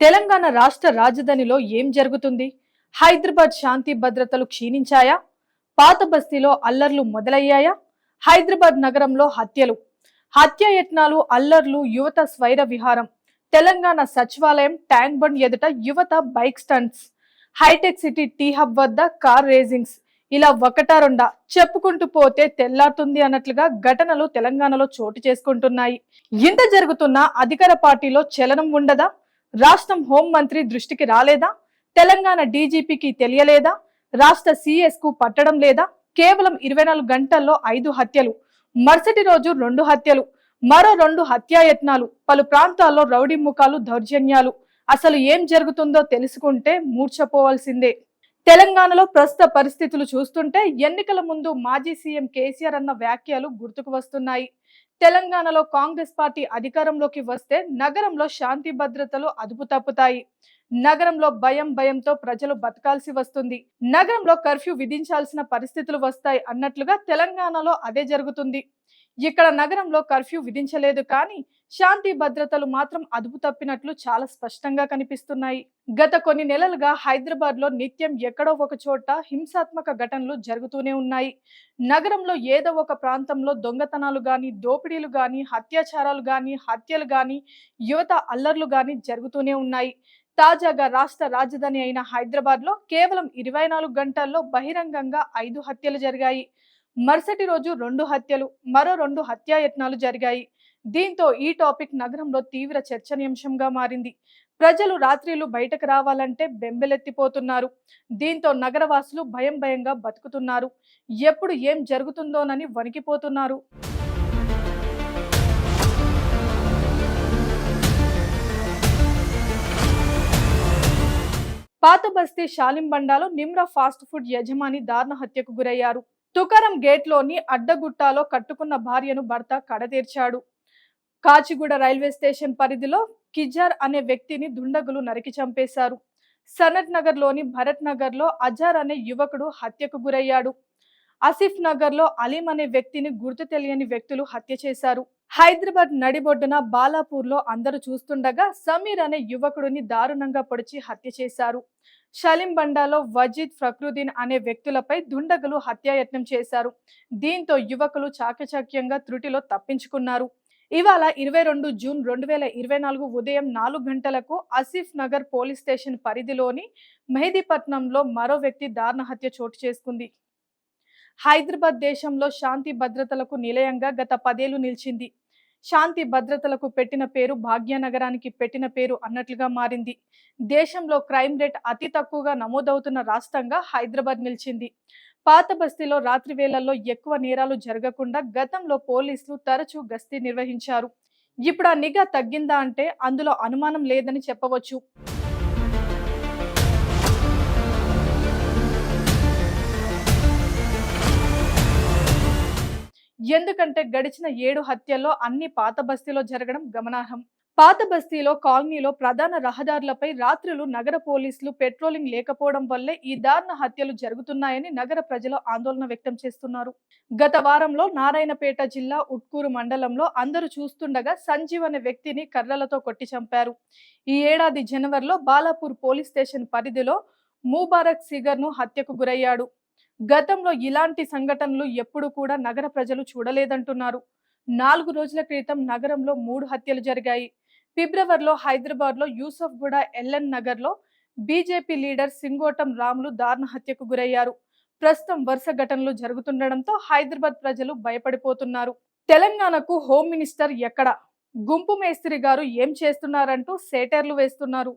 తెలంగాణ రాష్ట్ర రాజధానిలో ఏం జరుగుతుంది? హైదరాబాద్ శాంతి భద్రతలు క్షీణించాయా? పాత బస్తీలో అల్లర్లు మొదలయ్యాయా? హైదరాబాద్ నగరంలో హత్యలు. హత్యాయత్నాలు అల్లర్లు యువత స్వైర విహారం. తెలంగాణ సచివాలయం ట్యాంక్ బండ్ ఎదుట యువత bike stunts. Hitech city T hub వద్ద కార్ రేసింగ్స్. ఇలా ఒకటా రెండా? చెప్పుకుంటూ పోతే తెల్లారుతుంది అన్నట్లుగా ఘటనలు తెలంగాణలో చోటు చేసుకుంటున్నాయి. ఇంత జరుగుతున్నా అధికార పార్టీలో చలనం ఉండదా? రాష్ట్రం హోం మంత్రి దృష్టికి రాలేదా? తెలంగాణ డీజీపీకి తెలియలేదా? రాష్ట్ర సిఎస్కు పట్టడం లేదా? కేవలం ఇరవై నాలుగు గంటల్లో ఐదు హత్యలు మరుసటి రోజు రెండు హత్యలు మరో రెండు హత్యాయత్నాలు పలు ప్రాంతాల్లో రౌడీ ముఖాలు దౌర్జన్యాలు. అసలు ఏం జరుగుతుందో తెలుసుకుంటే మూర్చపోవాల్సిందే తెలంగాణలో ప్రస్తుత పరిస్థితులు చూస్తుంటే ఎన్నికల ముందు మాజీ సీఎం కేసీఆర్ అన్న వ్యాఖ్యలు గుర్తుకు వస్తున్నాయి. తెలంగాణలో కాంగ్రెస్ పార్టీ అధికారంలోకి వస్తే నగరంలో శాంతి భద్రతలు అదుపు తప్పుతాయి నగరంలో భయం భయంతో ప్రజలు బతకాల్సి వస్తుంది. నగరంలో కర్ఫ్యూ విధించాల్సిన పరిస్థితులు వస్తాయి అన్నట్లుగా తెలంగాణలో అదే జరుగుతుంది. ఇక్కడ నగరంలో కర్ఫ్యూ విధించలేదు కానీ శాంతి భద్రతలు మాత్రం అదుపు తప్పినట్లు చాలా స్పష్టంగా కనిపిస్తున్నాయి. గత కొన్ని నెలలుగా హైదరాబాద్లో నిత్యం ఎక్కడో ఒక చోట హింసాత్మక ఘటనలు జరుగుతూనే ఉన్నాయి. నగరంలో ఏదో ఒక ప్రాంతంలో దొంగతనాలు గాని దోపిడీలు గాని అత్యాచారాలు గాని హత్యలు గాని యువత అల్లర్లు గాని జరుగుతూనే ఉన్నాయి. తాజాగా రాష్ట్ర రాజధాని అయిన హైదరాబాద్లో కేవలం ఇరవై నాలుగు గంటల్లో బహిరంగంగా ఐదు హత్యలు జరిగాయి. మరుసటి రోజు రెండు హత్యలు మరో రెండు హత్యాయత్నాలు జరిగాయి. దీంతో ఈ టాపిక్ నగరంలో తీవ్ర చర్చనీయాంశంగా మారింది. ప్రజలు రాత్రిలు బయటకు రావాలంటే బెంబెలెత్తిపోతున్నారు. దీంతో నగరవాసులు భయం భయంగా బతుకుతున్నారు. ఎప్పుడు ఏం జరుగుతుందోనని వణికిపోతున్నారు. పాత బస్తీ షాలింబండాలో నిమ్రా ఫాస్ట్ ఫుడ్ యజమాని దారుణ హత్యకు గురయ్యారు. తుకారం గేట్లోని అడ్డగుట్టాలో కట్టుకున్న భార్యను భర్త కడతీర్చాడు. కాచిగూడ రైల్వే స్టేషన్ పరిధిలో కిజార్ అనే వ్యక్తిని దుండగులు నరికి చంపేశారు. సనత్ నగర్లోని భరత్ నగర్లో అజార్ అనే యువకుడు హత్యకు గురయ్యాడు. ఆసిఫ్ నగర్లో అలీం అనే వ్యక్తిని గుర్తు తెలియని వ్యక్తులు హత్య చేశారు. హైదరాబాద్ నడిబొడ్డున బాలాపూర్లో అందరూ చూస్తుండగా సమీర్ అనే యువకుడిని దారుణంగా పొడిచి హత్య చేశారు. షలింబండాలో వజీద్ ఫక్రుద్దీన్ అనే వ్యక్తులపై దుండగులు హత్యాయత్నం చేశారు. దీంతో యువకులు చాకచక్యంగా త్రుటిలో తప్పించుకున్నారు. ఇవాళ ఇరవై రెండు జూన్ రెండు వేల ఇరవై నాలుగు ఉదయం నాలుగు గంటలకు ఆసిఫ్ నగర్ పోలీస్ స్టేషన్ పరిధిలోని మెహదీపట్నంలో మరో వ్యక్తి దారుణ హత్య చోటు చేసుకుంది. హైదరాబాద్ దేశంలో శాంతి భద్రతలకు నిలయంగా గత పదేళ్ళు నిలిచింది. శాంతి భద్రతలకు పెట్టిన పేరు భాగ్యనగరానికి పెట్టిన పేరు అన్నట్లుగా మారింది. దేశంలో క్రైమ్ రేట్ అతి తక్కువగా నమోదవుతున్న రాష్ట్రంగా హైదరాబాద్ నిలిచింది. పాత బస్తీలో రాత్రి వేళల్లో ఎక్కువ నేరాలు జరగకుండా గతంలో పోలీసులు తరచూ గస్తీ నిర్వహించారు. ఇప్పుడు ఆ నిఘా తగ్గిందా అంటే అందులో అనుమానం లేదని చెప్పవచ్చు. ఎందుకంటే గడిచిన ఏడు హత్యల్లో అన్ని పాత బస్తీలో జరగడం గమనార్హం. పాత బస్తీలో కాలనీలో ప్రధాన రహదారులపై రాత్రులు నగర పోలీసులు పెట్రోలింగ్ లేకపోవడం వల్లే ఈ దారుణ హత్యలు జరుగుతున్నాయని నగర ప్రజలు ఆందోళన వ్యక్తం చేస్తున్నారు. గత వారంలో నారాయణపేట జిల్లా ఉట్కూరు మండలంలో అందరూ చూస్తుండగా సంజీవ్ అనే వ్యక్తిని కర్రలతో కొట్టి చంపారు. ఈ ఏడాది జనవరిలో బాలాపూర్ పోలీస్ స్టేషన్ పరిధిలో ముబారక్ సిగర్ను హత్యకు గురయ్యాడు. గతంలో ఇలాంటి సంఘటనలు ఎప్పుడు కూడా నగర ప్రజలు చూడలేదంటున్నారు. నాలుగు రోజుల క్రితం నగరంలో మూడు హత్యలు జరిగాయి. ఫిబ్రవరిలో హైదరాబాద్లో యూసఫ్ గూడ ఎల్ఎన్ నగర్లో బీజేపీ లీడర్ సింగోటం రాములు దారుణ హత్యకు గురయ్యారు. ప్రస్తుతం వరుస ఘటనలు జరుగుతుండడంతో హైదరాబాద్ ప్రజలు భయపడిపోతున్నారు. తెలంగాణకు హోమ్ మినిస్టర్ ఎక్కడ? గుంపు మేస్త్రి గారు ఏం చేస్తున్నారంటూ సేటర్లు వేస్తున్నారు.